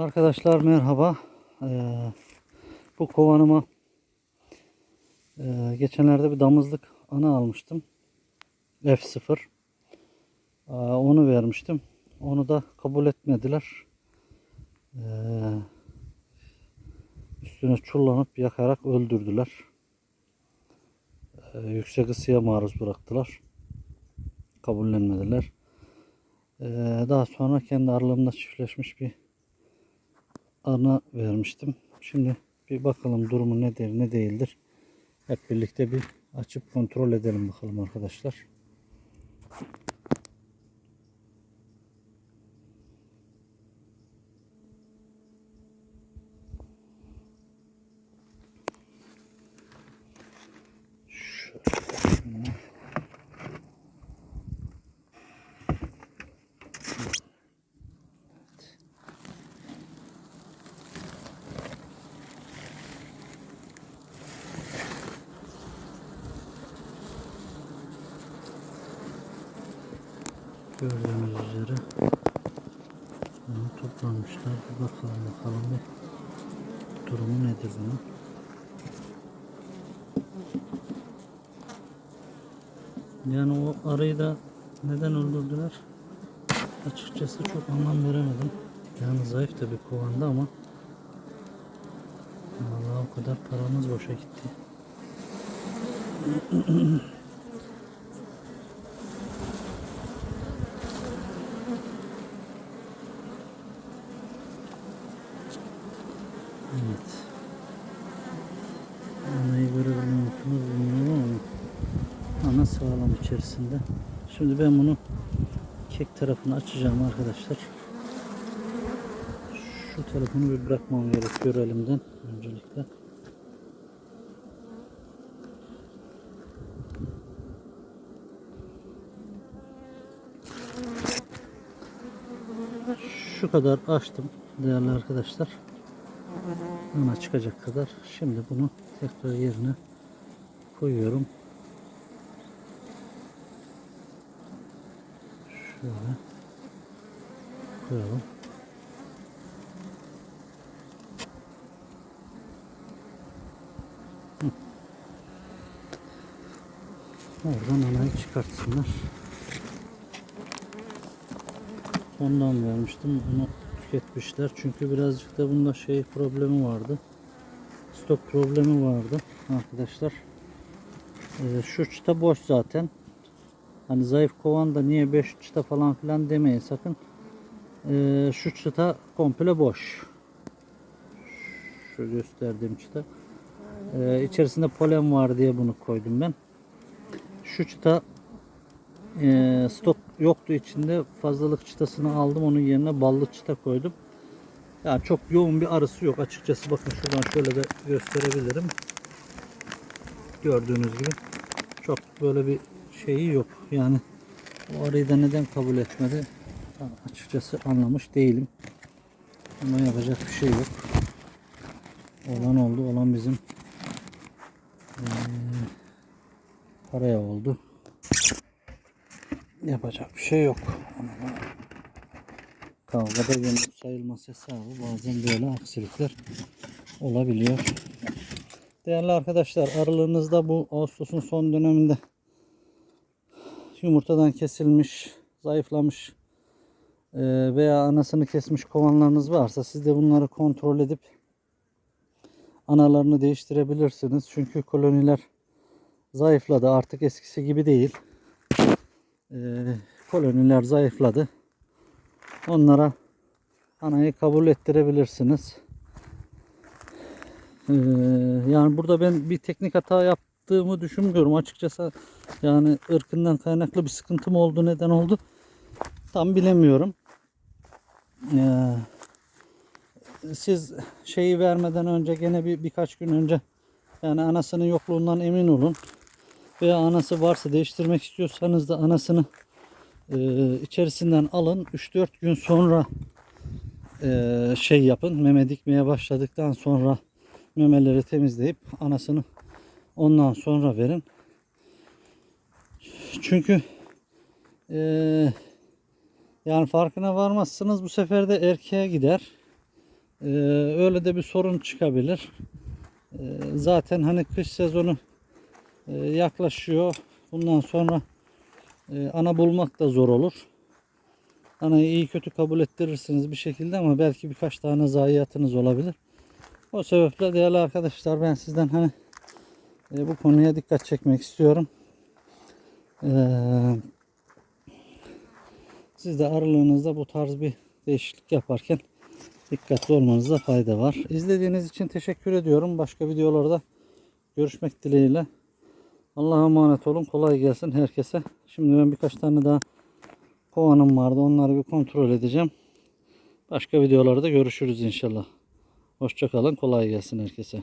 Arkadaşlar merhaba. Ee, bu kovanıma e, geçenlerde bir damızlık ana almıştım. F0. Ee, onu vermiştim. Onu da kabul etmediler. Ee, üstüne çullanıp yakarak öldürdüler. Ee, yüksek ısıya maruz bıraktılar. Kabullenmediler. Ee, daha sonra kendi aralarında çiftleşmiş bir ana vermiştim. Şimdi bir bakalım durumu nedir ne değildir. Hep birlikte bir açıp kontrol edelim bakalım arkadaşlar. Gördüğünüz üzere bunu toplamışlar. Bir bakalım bakalım bir durumu nedir bunun. Yani o arıyı da neden öldürdüler? Açıkçası çok anlam veremedim. Yani zayıf da bir ama Vallahi o kadar paramız boşa gitti. Evet. Anayı görebiliyor musunuz bilmiyorum ama ana sağlam içerisinde. Şimdi ben bunu kek tarafını açacağım arkadaşlar. Şu tarafını bir bırakmam gerekiyor elimden öncelikle. Şu kadar açtım değerli arkadaşlar. Ana çıkacak kadar. Şimdi bunu tekrar yerine koyuyorum. Şöyle koyalım. Oradan anayı çıkartsınlar. Ondan vermiştim. Bunu tüketmişler. Çünkü birazcık da bunda şey problemi vardı. Stok problemi vardı arkadaşlar. Ee, şu çıta boş zaten. Hani zayıf kovan da niye 5 çıta falan filan demeyin sakın. Ee, şu çıta komple boş. Şu gösterdiğim çıta. Ee, içerisinde polen var diye bunu koydum ben. Şu çıta e, stok yoktu içinde fazlalık çıtasını aldım onun yerine ballı çıta koydum. Yani çok yoğun bir arısı yok açıkçası bakın şuradan şöyle de gösterebilirim. Gördüğünüz gibi çok böyle bir şeyi yok. Yani o arıyı da neden kabul etmedi ben açıkçası anlamış değilim. Ama yapacak bir şey yok. Olan oldu olan bizim eee paraya oldu. Yapacak bir şey yok. Ama kavgada gönül sayılmaz hesabı bazen böyle aksilikler olabiliyor. Değerli arkadaşlar aralığınızda bu Ağustos'un son döneminde yumurtadan kesilmiş, zayıflamış e, veya anasını kesmiş kovanlarınız varsa siz de bunları kontrol edip analarını değiştirebilirsiniz. Çünkü koloniler zayıfladı artık eskisi gibi değil e, koloniler zayıfladı. Onlara anayı kabul ettirebilirsiniz. E, yani burada ben bir teknik hata yaptığımı düşünmüyorum açıkçası. Yani ırkından kaynaklı bir sıkıntım oldu neden oldu tam bilemiyorum. E, siz şeyi vermeden önce gene bir birkaç gün önce yani anasının yokluğundan emin olun veya anası varsa değiştirmek istiyorsanız da anasını e, içerisinden alın. 3-4 gün sonra e, şey yapın. Meme dikmeye başladıktan sonra memeleri temizleyip anasını ondan sonra verin. Çünkü e, yani farkına varmazsınız bu sefer de erkeğe gider. Ee, öyle de bir sorun çıkabilir. Ee, zaten hani kış sezonu e, yaklaşıyor. Bundan sonra e, ana bulmak da zor olur. Anayı iyi kötü kabul ettirirsiniz bir şekilde ama belki birkaç tane zayiatınız olabilir. O sebeple değerli arkadaşlar ben sizden hani e, bu konuya dikkat çekmek istiyorum. Ee, siz de aralığınızda bu tarz bir değişiklik yaparken dikkatli olmanızda fayda var. İzlediğiniz için teşekkür ediyorum. Başka videolarda görüşmek dileğiyle. Allah'a emanet olun. Kolay gelsin herkese. Şimdi ben birkaç tane daha kovanım vardı. Onları bir kontrol edeceğim. Başka videolarda görüşürüz inşallah. Hoşçakalın. Kolay gelsin herkese.